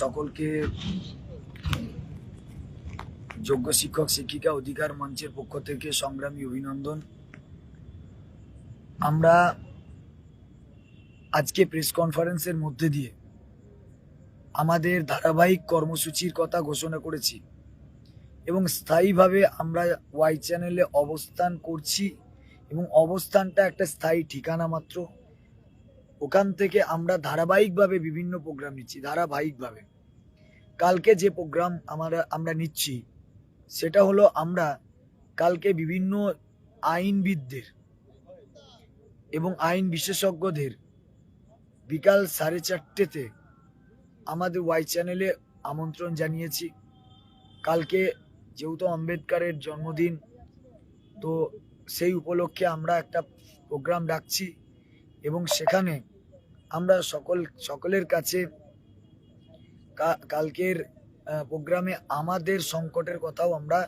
সকলকে যোগ্য শিক্ষক, শিক্ষিকা অধিকার মঞ্চের পক্ষ থেকে সংগ্রামী অভিনন্দন। আমরা আজকে প্রেস কনফারেন্সের মধ্যে দিয়ে আমাদের ধারাবাহিক কর্মসূচির কথা ঘোষণা করেছি এবং স্থায়ীভাবে আমরা ওয়াই চ্যানেলে অবস্থান করছি এবং অবস্থানটা একটা স্থায়ী ঠিকানা মাত্র। ওখান থেকে আমরা ধারাবাহিকভাবে বিভিন্ন প্রোগ্রাম নিচ্ছি, ধারাবাহিকভাবে। কালকে যে প্রোগ্রাম আমরা আমরা নিচ্ছি, সেটা হলো আমরা কালকে বিভিন্ন আইনবিদদের এবং আইন বিশেষজ্ঞদের বিকাল সাড়ে চারটেতে আমাদের ওয়াই চ্যানেলে আমন্ত্রণ জানিয়েছি। কালকে যেহেতু আম্বেদকারের জন্মদিন, তো সেই উপলক্ষে আমরা একটা প্রোগ্রাম রাখছি এবং সেখানে আমরা সকল, সকলের কাছে কালকের প্রোগ্রামে আমাদের সংকটের কথাও আমরা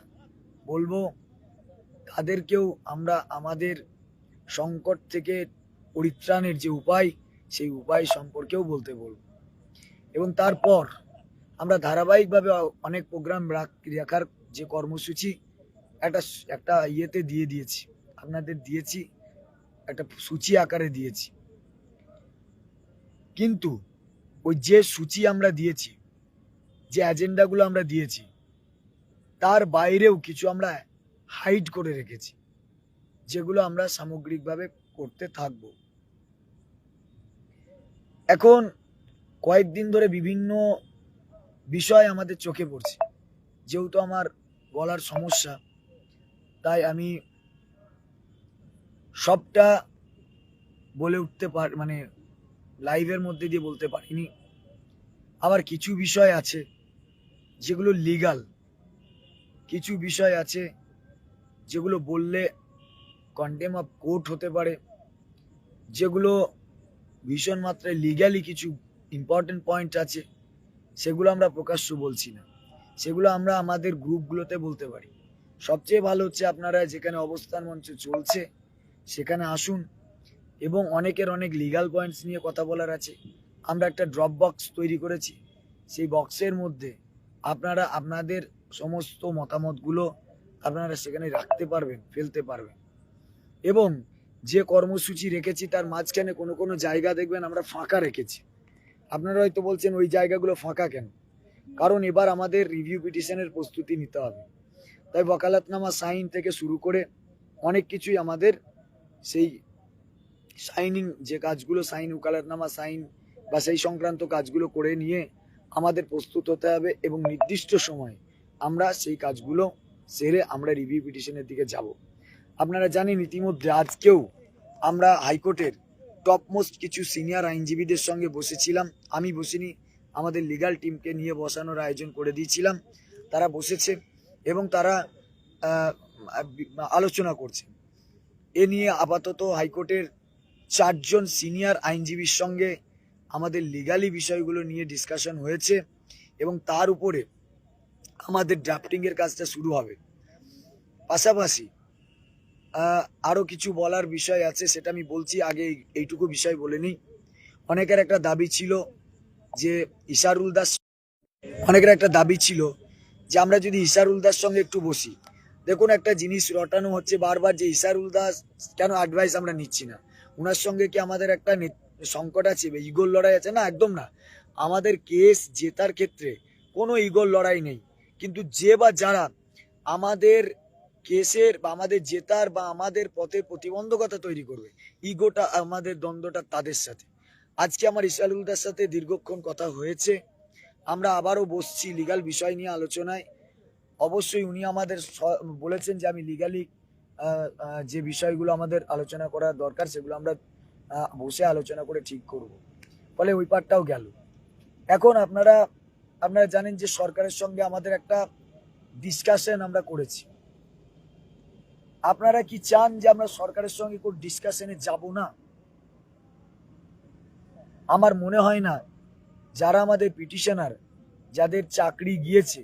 বলব। তাদেরকেও আমরা আমাদের সংকট থেকে পরিত্রাণের যে উপায়, সেই উপায় সম্পর্কেও বলতে বলব। এবং তারপর আমরা ধারাবাহিকভাবে অনেক প্রোগ্রাম রাখার যে কর্মসূচি, একটা একটা ইয়েতে দিয়ে দিয়েছি। আপনাদের দিয়েছি, একটা সূচি আকারে দিয়েছি। কিন্তু ওই যে সূচি আমরা দিয়েছি, যে এজেন্ডাগুলো আমরা দিয়েছি, তার বাইরেও কিছু আমরা হাইড করে রেখেছি, যেগুলো আমরা সামগ্রিকভাবে করতে থাকব। এখন কয়েকদিন ধরে বিভিন্ন বিষয় আমাদের চোখে পড়ছে, যেহেতু আমার বলার সমস্যা, তাই আমি সবটা বলে উঠতে পার মানে লাইভের মধ্যে দিয়ে বলতে পারিনি। আবার কিছু বিষয় আছে যেগুলো লিগাল কিছু বিষয় আছে যেগুলো বললে কন্টেম অফ কোর্ট হতে পারে, যেগুলো ভীষণ মাত্রায় লিগালি কিছু ইম্পর্টেন্ট পয়েন্ট আছে, সেগুলো আমরা প্রকাশ্য বলছি না। সেগুলো আমরা আমাদের গ্রুপগুলোতে বলতে পারি। সবচেয়ে ভালো হচ্ছে আপনারা যেখানে অবস্থান মঞ্চ চলছে, সেখানে আসুন এবং অনেকের অনেক লিগাল পয়েন্টস নিয়ে কথা বলার আছে। আমরা একটা ড্রপ বক্স তৈরি করেছি। সেই বক্সের মধ্যে আপনারা আপনাদের সমস্ত মতামতগুলো আপনারা সেখানে রাখতে পারবেন, ফেলতে পারবেন। এবং যে কর্মসূচি রেখেছি তার মাঝখানে কোনো কোনো জায়গা দেখবেন আমরা ফাঁকা রেখেছি। আপনারা হয়তো বলছেন ওই জায়গাগুলো ফাঁকা কেন? কারণ এবার আমাদের রিভিউ পিটিশনের প্রস্তুতি নিতে হবে। তাই বকালাতনামা সাইন থেকে শুরু করে অনেক কিছুই আমাদের সেই সাইনিং যে কাজগুলো সাইন উকালাতনামা সাইন বা সেই সংক্রান্ত কাজগুলো করে নিয়ে আমাদের প্রস্তুত হতে হবে এবং নির্দিষ্ট সময় আমরা সেই কাজগুলো সেরে আমরা রিভিউ পিটিশনের দিকে যাব। আপনারা জানেন ইতিমধ্যে আজকেও আমরা হাইকোর্টের টপমোস্ট কিছু সিনিয়র আইনজীবীদের সঙ্গে বসেছিলাম। আমি বসিনি, আমাদের লিগাল টিমকে নিয়ে বসানোর আয়োজন করে দিয়েছিলাম। তারা বসেছে এবং তারা আলোচনা করছে। এ নিয়ে আপাতত হাইকোর্টের চারজন সিনিয়র আইনজীবীর সঙ্গে আমাদের লিগালি বিষয়গুলো নিয়ে ডিসকাশন হয়েছে এবং তার উপরে আমাদের ড্রাফটিংয়ের কাজটা শুরু হবে। পাশাপাশি আরও কিছু বলার বিষয় আছে সেটা আমি বলছি, আগে এইটুকু বিষয় বলে নিই। অনেকের একটা দাবি ছিল যে ইশারুল দাস, অনেকের একটা দাবি ছিল যে আমরা যদি ইশারুল দাস সঙ্গে একটু বসি। দেখুন একটা জিনিস রটানো হচ্ছে বারবার যে ইশারুল দাস কেন অ্যাডভাইস আমরা নিচ্ছি না। ওনার সঙ্গে কি আমাদের একটা সংকট আছে ইগোর লড়াই আছে? না, একদম না। আমাদের কেস জেতার ক্ষেত্রে কোনো ইগোর লড়াই নেই। কিন্তু যে বা যারা আমাদের কেসের বা আমাদের জেতার বা আমাদের পথে প্রতিবন্ধকতা তৈরি করবে, ইগোটা আমাদের দ্বন্দ্বটা তাদের সাথে। আজকে আমার ইশারুলদার সাথে দীর্ঘক্ষণ কথা হয়েছে। আমরা আবারও বসছি লিগাল বিষয় নিয়ে আলোচনায়। অবশ্যই উনি আমাদের বলেছেন যে আমি লিগালি যে বিষয়গুলো আমাদের আলোচনা করা দরকার, সেগুলো আমরা বসে আলোচনা করে ঠিক করব। ফলে ওই পার্টটাও গেল। এখন আপনারা আপনারা জানেন যে সরকারের সঙ্গে আমাদের একটা ডিসকাশন আমরা করেছি। আপনারা কি চান যে আমরা সরকারের সঙ্গে কোনো ডিসকাশনে যাব না? আমার মনে হয় না। যারা আমাদের পিটিশনার যাদের চাকরি গিয়েছে,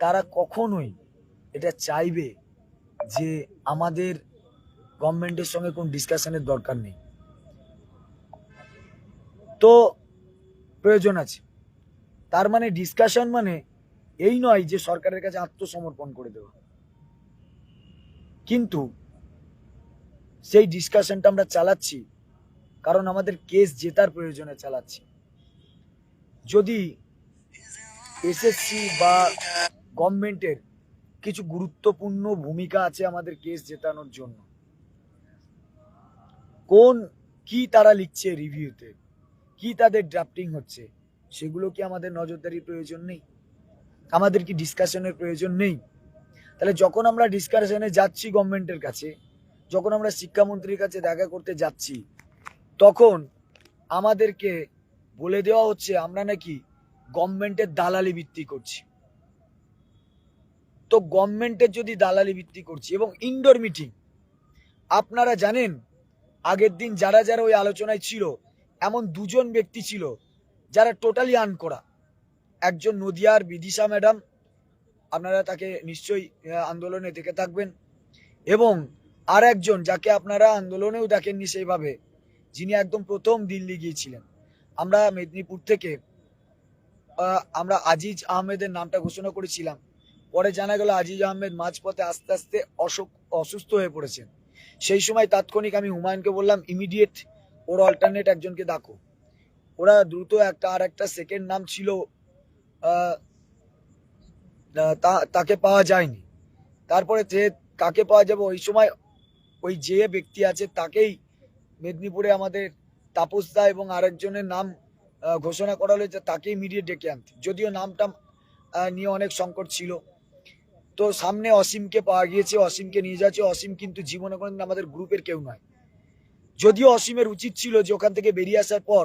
তারা কখনোই এটা চাইবে যে আমাদের গভর্নমেন্টের সঙ্গে কোন ডিসকাশনের দরকার নেই। তো প্রয়োজন আছে। তার মানে ডিসকাশন মানে এই নয় যে সরকারের কাছে আত্মসমর্পণ করে দেওয়া। কিন্তু সেই ডিসকাশনটা আমরা চালাচ্ছি, কারণ আমাদের কেস জেতার প্রয়োজনে চালাচ্ছি। যদি এসএসসি বা গভর্নমেন্টের কিছু গুরুত্বপূর্ণ ভূমিকা আছে আমাদের কেস জেতানোর জন্য। কোন, কি তারা লিখছে রিভিউতে কি তাদের ড্রাফটিং হচ্ছে? সেগুলো কি আমাদের নজরদারির প্রয়োজন নেই? আমাদের কি ডিসকাশনের প্রয়োজন নেই? তাহলে যখন আমরা ডিসকাশনে যাচ্ছি গভর্নমেন্টের কাছে, যখন আমরা শিক্ষামন্ত্রীর কাছে দেখা করতে যাচ্ছি, তখন আমাদেরকে বলে দেওয়া হচ্ছে, আমরা নাকি গভর্নমেন্টের দালালি ভিত্তি করছি। তো গভর্নমেন্টের যদি দালালি ভিত্তি করছি এবং ইনডোর মিটিং আপনারা জানেন, আগের দিন যারা যারা ওই আলোচনায় ছিল, এমন দুজন ব্যক্তি ছিল, যারা টোটালি আন করা একজন নদিয়ার বিদিশা ম্যাডাম, আপনারা তাকে নিশ্চয়ই আন্দোলনে দেখে থাকবেন, এবং আর একজন যাকে আপনারা আন্দোলনেও দেখেননি সেইভাবে, যিনি একদম প্রথম দিল্লি গিয়েছিলেন। আমরা মেদিনীপুর থেকে আমরা আজিজ আহমেদের নামটা ঘোষণা করেছিলাম। পরে জানা গেল আজিজ আহমেদ মাঝপথে আস্তে আস্তে অসুখ, অসুস্থ হয়ে পড়েছেন সেই সময় তাৎক্ষণিক আমি হুমায়ুনকে বললাম ইমিডিয়েট ওর অল্টারনেট একজনকে ডাকো। ওরা দ্রুত একটা, আর একটা সেকেন্ড নাম ছিল তাকে পাওয়া যায়নি। তারপরে যে কাকে পাওয়া যাবে, ওই সময় ওই যে ব্যক্তি আছে, তাকেই মেদিনীপুরে আমাদের তাপসদা এবং আরেকজনের নাম ঘোষণা করা হয়েছে তাকে ইমিডিয়েট ডেকে আনতে। যদিও নামটা নিয়ে অনেক সংকট ছিল। তো সামনে অসীমকে পাওয়া গিয়েছে, অসীমকে নিয়ে যাচ্ছে। অসীম কিন্তু জীবনে কোনোদিন আমাদের গ্রুপের কেউ নয়। যদিও অসীমের উচিত ছিল যে ওখান থেকে বেরিয়ে আসার পর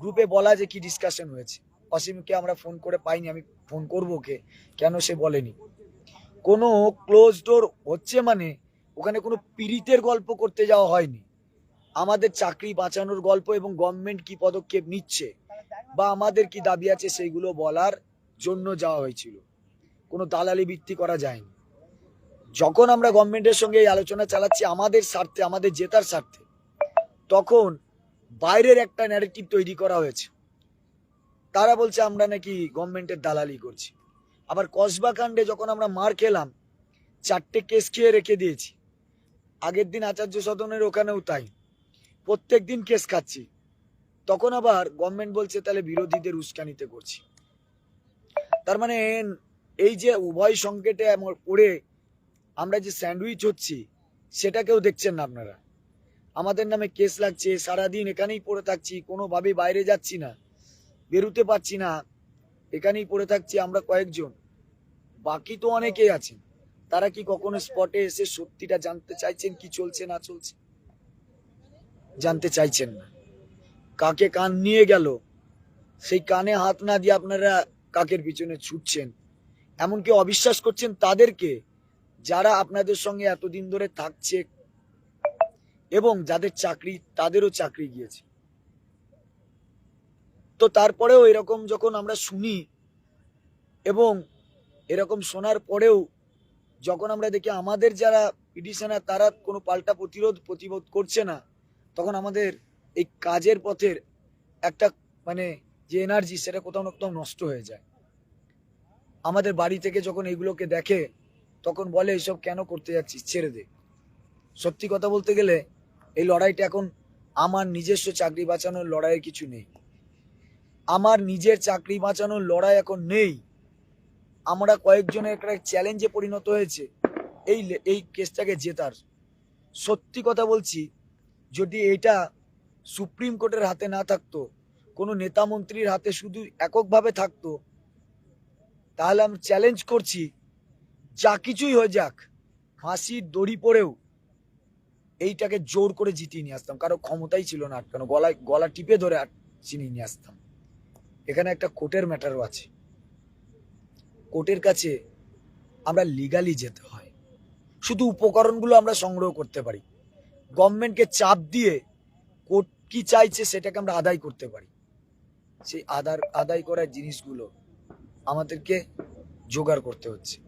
গ্রুপে বলা যে কি ডিসকাশন হয়েছে। অসীমকে আমরা ফোন করে পাইনি, আমি ফোন করব ওকে, কেন সে বলেনি। কোনো ক্লোজ ডোর হচ্ছে মানে ওখানে কোনো পীড়িতের গল্প করতে যাওয়া হয়নি। আমাদের চাকরি বাঁচানোর গল্প এবং গভর্নমেন্ট কি পদক্ষেপ নিচ্ছে বা আমাদের কি দাবি আছে, সেইগুলো বলার জন্য যাওয়া হয়েছিল। কোনো দালালি ভিত্তি করা যায়নি। যখন আমরা গভর্নমেন্টের সঙ্গে এই আলোচনা চালাচ্ছি, আমাদের স্বার্থে, আমাদের জেতার স্বার্থে, তখন বাইরের একটা ন্যারেটিভ তৈরি করা হয়েছে। তারা বলছে, আমরা নাকি গভর্নমেন্টের দালালি করছি। আবার কসবা কাণ্ডে যখন আমরা মার খেলাম, চারটে কেস খেয়ে রেখে দিয়েছি। আগের দিন আচার্য সদনের ওখানেও তাই। প্রত্যেক দিন কেস খাচ্ছি। তখন আবার গভর্নমেন্ট বলছে, তাহলে বিরোধীদের উস্কানিতে করছি। তার মানে এই যে উভয় সংকেটে পড়ে আমরা যে স্যান্ডউইচ হচ্ছি, সেটাকেও দেখছেন না আপনারা। আমাদের নামে কেস লাগছে, সারাদিন এখানেই পড়ে থাকছি কোনোভাবে বাইরে যাচ্ছি না, বেরুতে পারছি না, এখানেই পড়ে থাকছি আমরা কয়েকজন। বাকি তো অনেকেই আছেন। তারা কি কখনো স্পটে এসে সত্যিটা জানতে চাইছেন, কি চলছে, না চলছে? জানতে চাইছেন না। কাকে কান নিয়ে গেল, সেই কানে হাত না দিয়ে আপনারা কাকের পিছনে ছুটছেন? এমনকি অবিশ্বাস করছেন তাদেরকে যারা আপনাদের সঙ্গে এতদিন ধরে থাকছে এবং যাদের চাকরি, তাদেরও চাকরি গিয়েছে। তো তারপরেও এরকম যখন আমরা শুনি এবং এরকম শোনার পরেও যখন আমরা দেখি আমাদের যারা পিটিশনার, তারা কোনো পাল্টা প্রতিরোধ প্রতিরোধ করছে না, তখন আমাদের এই কাজের পথের একটা মানে যে এনার্জি সেটা কোথাও না কোথাও নষ্ট হয়ে যায়। আমাদের বাড়ি থেকে যখন এগুলোকে দেখে, তখন বলে এইসব কেন করতে যাচ্ছিস? ছেড়ে দে। সত্যি কথা বলতে গেলে, এই লড়াইটা এখন আমার নিজস্ব চাকরি বাঁচানোর লড়াইয়ের কিছু নেই। আমার নিজের চাকরি বাঁচানোর লড়াই এখন নেই। আমরা কয়েকজনের একটা চ্যালেঞ্জে পরিণত হয়েছে। এই এই কেসটাকে জেতার। সত্যি কথা বলছি, যদি এটা সুপ্রিম কোর্টের হাতে না থাকতো, কোনো নেতা মন্ত্রীর হাতে শুধু এককভাবে থাকতো তাহলে আমি চ্যালেঞ্জ করছি। যা কিছুই হয়ে যাক ফাঁসির দড়ি পড়েও এইটাকে জোর করে জিতিয়ে নিয়ে আসতাম। কারও ক্ষমতাই ছিল না আটকানো, গলায়, গলা টিপে ধরে চিনিয়ে নিয়ে আসতাম। এখানে একটা কোর্টের ম্যাটারও আছে। কোর্টের কাছে আমরা লিগালি যেতে হয়। শুধু উপকরণগুলো আমরা সংগ্রহ করতে পারি। গভর্নমেন্টকে চাপ দিয়ে কোর্ট কি চাইছে সেটাকে আমরা আদায় করতে পারি। সেই আদার আদায় করার জিনিসগুলো আমাদেরকে জোগাড় করতে হচ্ছে।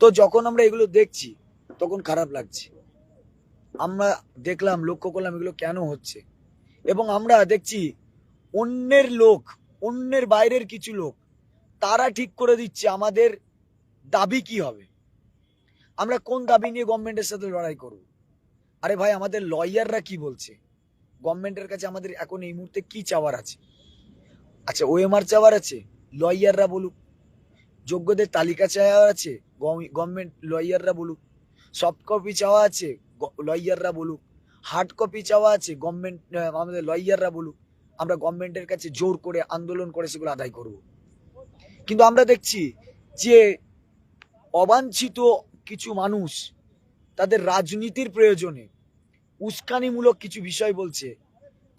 তো যখন আমরা এগুলো দেখছি, তখন খারাপ লাগছে। আমরা দেখলাম, লক্ষ্য করলাম এগুলো কেন হচ্ছে? এবং আমরা দেখছি, অন্যের লোক, অন্যের বাইরের কিছু লোক, তারা ঠিক করে দিচ্ছে আমাদের দাবি কি হবে? আমরা কোন দাবি নিয়ে গভর্নমেন্টের সাথে লড়াই করব? আরে ভাই, আমাদের লয়াররা কি বলছে? গভর্নমেন্টের কাছে আমাদের এখন এই মুহূর্তে কি চাওয়ার আছে? আচ্ছা ওএমআর চাওয়ার আছে? লয়াররা বলুক। যোগ্যদের তালিকা চাওয়ার আছে? গভর্নমেন্ট লয়াররা বলুক। সফট কপি চাওয়া আছে? লয়াররা বলুক। হার্ড কপি চাওয়া আছে? গভর্নমেন্ট আমাদের লয়াররা বলুক। আমরা গভর্নমেন্টের কাছে জোর করে আন্দোলন করে সেগুলো আদায় করব। কিন্তু আমরা দেখছি যে অবাঞ্ছিত কিছু মানুষ তাদের রাজনীতির প্রয়োজনে উস্কানিমূলক কিছু বিষয় বলছে।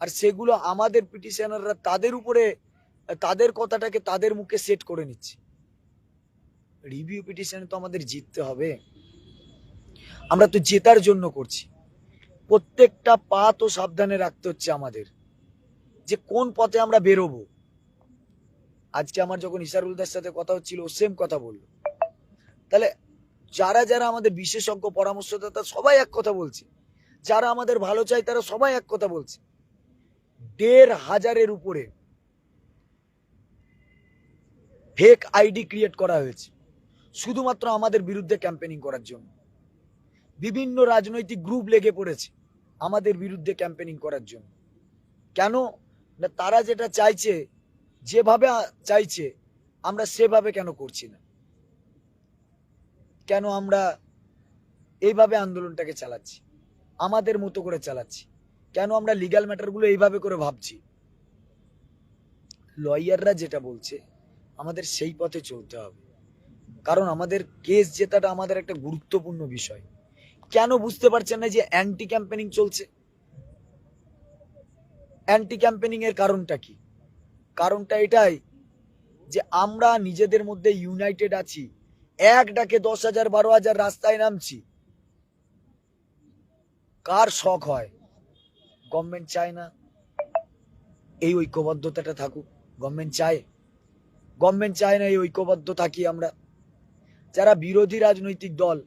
আর সেগুলো আমাদের পিটিশনাররা তাদের উপরে তাদের কথাটাকে তাদের মুখে সেট করে নিচ্ছি। রিভিউ পিটিশনে তো আমাদের জিততে হবে। আমরা তো জেতার জন্য করছি। প্রত্যেকটা পা তো সাবধানে রাখতে হচ্ছে আমাদের। যে কোন পথে আমরা বেরোবো। আজকে আমার যখন ইসারুলদার সাথে কথা হচ্ছিল, ও সেম কথা বলল। তাহলে যারা যারা আমাদের বিশেষজ্ঞ পরামর্শদাতা, সবাই এক কথা বলছে। যারা আমাদের ভালো চায়, তারা সবাই এক কথা বলছে। দেড় হাজারের উপরে ফেক আইডি ক্রিয়েট করা হয়েছে। শুধুমাত্র আমাদের বিরুদ্ধে ক্যাম্পেনিং করার জন্য। বিভিন্ন রাজনৈতিক গ্রুপ লেগে পড়েছে আমাদের বিরুদ্ধে ক্যাম্পেনিং করার জন্য। কেন? না, তারা যেটা চাইছে, যেভাবে চাইছে, আমরা সেভাবে কেন করছি না? কেন আমরা এইভাবে আন্দোলনটাকে চালাচ্ছি? আমাদের মতো করে চালাচ্ছি? কেন আমরা লিগ্যাল ম্যাটারগুলো এইভাবে করে ভাবছি? লয়াররা যেটা বলছে আমাদের সেই পথে চলতে হবে। কারণ আমাদের কেস জেতাটা আমাদের একটা গুরুত্বপূর্ণ বিষয়। কেন বুঝতে পারছেন না যে অ্যান্টি ক্যাম্পেনিং চলছে? অ্যান্টি ক্যাম্পেনিং এর কারণটা কি? কারণটা এটাই যে আমরা নিজেদের মধ্যে ইউনাইটেড আছি। এক ডাকে দশ হাজার, বারো হাজার রাস্তায় নামছি। কার শখ হয়? গভর্নমেন্ট চায় না। এই ঐক্যবদ্ধতাটা থাকুক। গভর্নমেন্ট চায়। গভর্নমেন্ট চায় না এই ঐক্যবদ্ধ থাকি আমরা। যারা বিরোধী রাজনৈতিক দল,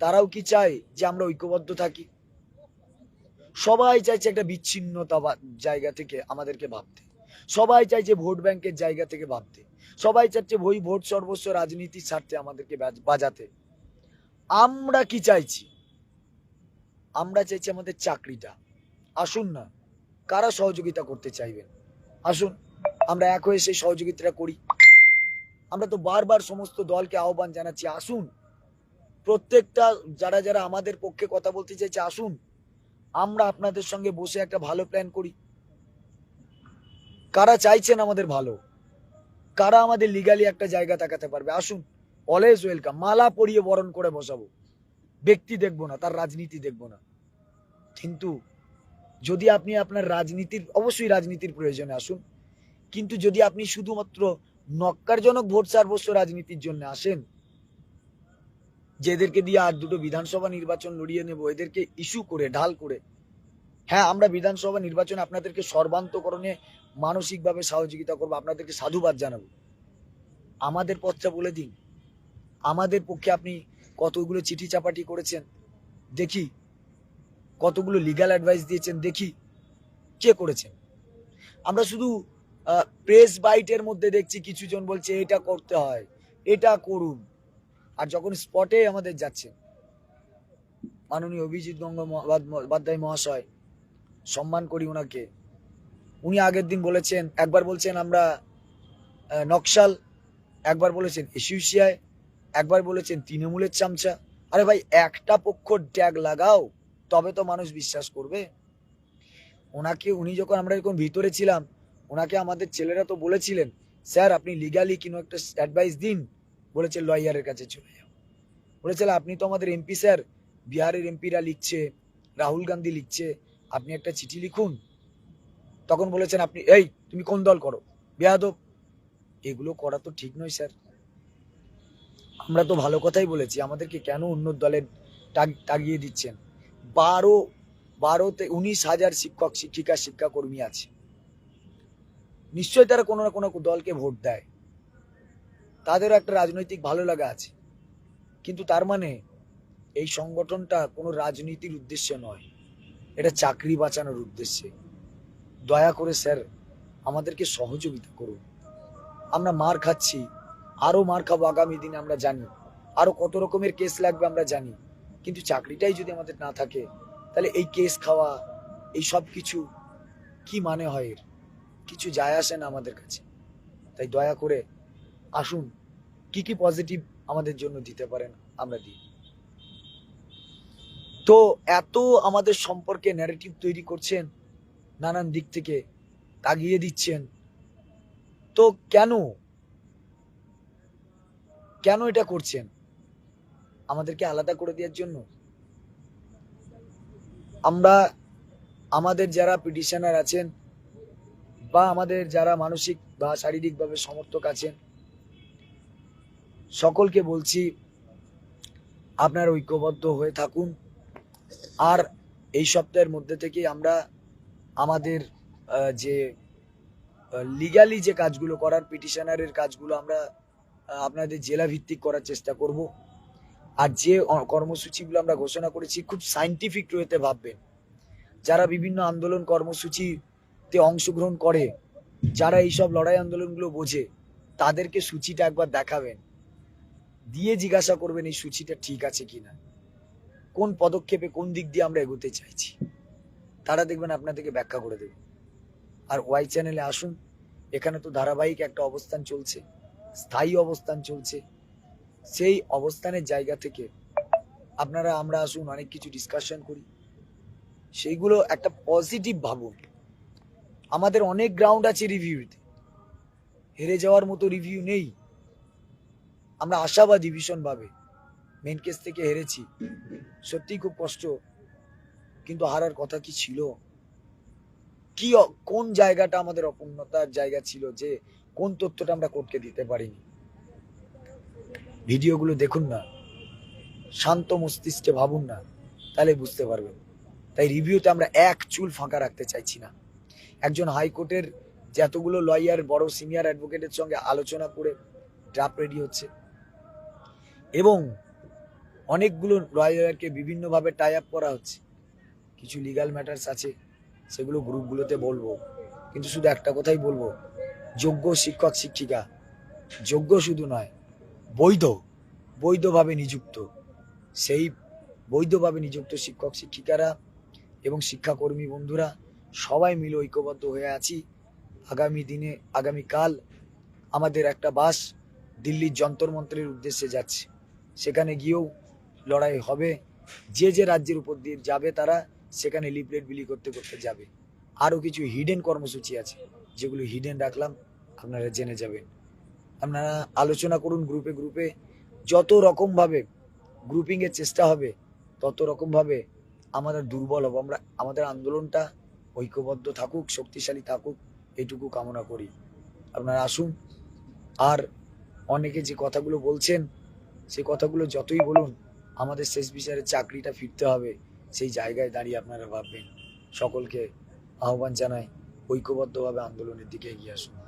তারাও কি চায় যে আমরা ঐক্যবদ্ধ থাকি? সবাই চাইছে একটা বিচ্ছিন্নতা জায়গা থেকে আমাদেরকে ভাবতে। সবাই চাইছে ভোট ব্যাংকের জায়গা থেকে ভাবতে। সবাই চাচ্ছে বই ভোট সর্বস্ব রাজনীতির স্বার্থে আমাদেরকে বাজাতে। আমরা কি চাইছি? আমরা চাইছি আমাদের চাকরিটা। আসুন না, কারা সহযোগিতা করতে চাইবেন? আসুন, আমরা এক হয়ে সেই সহযোগিতাটা করি। আমরা তো বারবার সমস্ত দলকে আহ্বান জানাচ্ছি, আসুন। প্রত্যেকটা, যারা যারা আমাদের পক্ষে কথা বলতে চাইছে, আসুন। আমরা আপনাদের সঙ্গে বসে একটা ভালো প্ল্যান করি। কারা চাইছেন আমাদের ভালো? কারা আমাদের লিগালি একটা জায়গা তাকাতে পারবে? আসুন। অলওয়েজ ওয়েলকাম মালা পরিয়ে বরণ করে বসাবো। ব্যক্তি দেখব না, তার রাজনীতি দেখব না। কিন্তু যদি আপনি আপনার রাজনীতির, অবশ্যই রাজনীতির প্রয়োজনে আসুন। কিন্তু যদি আপনি শুধুমাত্র নক্কারজনক ভোট সার্বস্ব রাজনীতির জন্য আসেন। যে এদেরকে দিয়ে আর দুটো বিধানসভা নির্বাচন লড়িয়ে নেব, এদেরকে ইস্যু করে, ঢাল করে। হ্যাঁ আমরা বিধানসভা নির্বাচনে আপনাদেরকে সর্বান্তকরণে মানসিকভাবে সহযোগিতা করব, আপনাদেরকে সাধুবাদ জানাব। আমাদের পথটা বলে দিন। আমাদের পক্ষে আপনি কতগুলো চিঠি চাপাটি করেছেন, দেখি। কতগুলো লিগ্যাল অ্যাডভাইস দিয়েছেন, দেখি। কে করেছেন? আমরা শুধু প্রেস বাইটের মধ্যে দেখছি কিছু জন বলছে, এটা করতে হয়, এটা করুন। আর যখন স্পটে আমাদের যাচ্ছে, মাননীয় অভিজিৎ গঙ্গোপাধ্যায় মহাশয়, সম্মান করি ওনাকে উনি আগের দিন বলেছেন, একবার বলছেন আমরা নকশাল, একবার বলেছেন এসিউসিয়ায় একবার বলেছেন তৃণমূলের চামচা। আরে ভাই, একটা পক্ষ ট্যাগ লাগাও, তবে তো মানুষ বিশ্বাস করবে। ওনাকে উনি যখন আমরা যখন ভিতরে ছিলাম ওনাকে আমাদের ছেলেরা তো বলেছিলেন, স্যার, আপনি লিগালি কোনো একটা অ্যাডভাইস দিন। বলেছে লয়ারের কাছে চলে যাও। বলেছিল আপনি তো আমাদের এমপি স্যার। বিহারের এমপিরা লিখছে, রাহুল গান্ধী লিখছে, আপনি একটা চিঠি লিখুন। তখন বলেছেন, আপনি, এই, তুমি কোন দল করো? বেয়াদব? এগুলো করা তো ঠিক নয়, স্যার। আমরা তো ভালো কথাই বলেছি, আমাদেরকে কেন অন্য দলের তাগিয়ে দিচ্ছেন? বারো, বারোতে উনিশ হাজার শিক্ষক, শিক্ষিকা, শিক্ষাকর্মী আছে। নিশ্চয়ই তারা কোনো না কোনো দলকে ভোট দেয়। তাদেরও একটা রাজনৈতিক ভালো লাগা আছে। কিন্তু তার মানে এই সংগঠনটা কোনো রাজনীতির উদ্দেশ্যে নয়। এটা চাকরি বাঁচানোর উদ্দেশ্যে। দয়া করে স্যার, আমাদেরকে সহযোগিতা করুন। আমরা মার খাচ্ছি। আরও মার খাব আগামী দিনে, আমরা জানি। আরও কত রকমের কেস লাগবে, আমরা জানি। কিন্তু চাকরিটাই যদি আমাদের না থাকে, তাহলে এই কেস খাওয়া, এই সব কিছু কি মানে হয় এর? কিছু যায় আসে না আমাদের কাছে। তাই দয়া করে আসুন, কি কি পজিটিভ আমাদের জন্য দিতে পারেন আমরা দিই। তো এত আমাদের সম্পর্কে ন্যারেটিভ তৈরি করছেন, নানান দিক থেকে তাগিয়ে দিচ্ছেন। তো কেন? কেন এটা করছেন? আমাদেরকে আলাদা করে দেওয়ার জন্য? আমরা, আমাদের যারা পিটিশনার আছেন বা আমাদের যারা মানসিক বা শারীরিকভাবে সমর্থক আছেন, সকলকে বলছি, আপনার ঐক্যবদ্ধ হয়ে থাকুন। আর এই সপ্তাহের মধ্যে থেকে আমরা আমাদের যে লিগালি যে কাজগুলো করার পিটিশনারের কাজগুলো আমরা আপনাদের জেলা ভিত্তিক করার চেষ্টা করব। আর যে কর্মসূচিগুলো আমরা ঘোষণা করেছি, খুব সাইন্টিফিক রয়েতে ভাববেন। যারা বিভিন্ন আন্দোলন কর্মসূচিতে অংশগ্রহণ করে, যারা এইসব লড়াই আন্দোলনগুলো বোঝে, তাদেরকে সূচিটা একবার দেখাবেন। দিয়ে জিজ্ঞাসা করবেন এই সূচিটা ঠিক আছে কিনা। কোন পদক্ষেপে কোন দিক দিয়ে আমরা এগোতে চাইছি। তারা দেখবেন আপনাদেরকে ব্যাখ্যা করে দেবে। আর ওয়াই চ্যানেলে আসুন, এখানে তো ধারাবাহিক একটা অবস্থান চলছে, স্থায়ী অবস্থান চলছে। সেই অবস্থানের জায়গা থেকে আপনারা, আমরা আসুন, অনেক কিছু ডিসকাশন করি। সেইগুলো একটা পজিটিভ ভাবুন। আমাদের অনেক গ্রাউন্ড আছে রিভিউতে হেরে যাওয়ার মতো রিভিউ নেই। আমরা আশাবাদী ভীষণভাবে। মেন কেস থেকে হেরেছি। সত্যি খুব কষ্ট। কিন্তু হারার কথা কি ছিল? কি কোন জায়গাটা আমাদের অপূর্ণতার জায়গা ছিল যে কোন তথ্যটা আমরা কোর্টকে দিতে পারিনি? ভিডিওগুলো দেখুন না। শান্ত মস্তিষ্কে ভাবুন না। তাহলে বুঝতে পারবেন। তাই রিভিউতে আমরা এক চুল ফাঁকা রাখতে চাইছি না। একজন হাইকোর্টের যে এতগুলো লয়ার বড় সিনিয়র অ্যাডভোকেটের সঙ্গে আলোচনা করে ড্রাফট রেডি হচ্ছে। এবং অনেকগুলো লয়ারকে বিভিন্নভাবে টাই আপ করা হচ্ছে। কিছু লিগাল ম্যাটার্স আছে, সেগুলো গ্রুপগুলোতে বলব। কিন্তু শুধু একটা কথাই বলব, যোগ্য শিক্ষক শিক্ষিকা, যোগ্য শুধু নয়, বৈধ, বৈধভাবে নিযুক্ত, সেই বৈধভাবে নিযুক্ত শিক্ষক শিক্ষিকারা এবং শিক্ষাকর্মী বন্ধুরা সবাই মিলে ঐক্যবদ্ধ হয়ে আছি। আগামী দিনে আগামীকাল আমাদের একটা বাস দিল্লির যন্তর মন্ত্রের উদ্দেশ্যে যাচ্ছে। সেখানে গিয়েও লড়াই হবে। যে যে রাজ্যের উপর দিয়ে যাবে তারা, সেখানে লিফলেট বিলি করতে করতে যাবে। আরও কিছু হিডেন কর্মসূচি আছে, যেগুলো হিডেন রাখলাম, আপনারা জেনে যাবেন। আপনারা আলোচনা করুন গ্রুপে গ্রুপে। যত রকমভাবে গ্রুপিংয়ের চেষ্টা হবে, তত রকমভাবে আমাদের দুর্বল হব। আমরা, আমাদের আন্দোলনটা ঐক্যবদ্ধ থাকুক, শক্তিশালী থাকুক, এটুকু কামনা করি। আপনারা আসুন। আর অনেকে যে কথাগুলো বলছেন, সে কথাগুলো যতই বলুন, আমাদের শেষ বিচারে চাকরিটা ফিরতে হবে। সেই জায়গায় দাঁড়িয়ে আপনারা ভাববেন। সকলকে আহ্বান জানাই, ঐক্যবদ্ধভাবে আন্দোলনের দিকে এগিয়ে আসুন।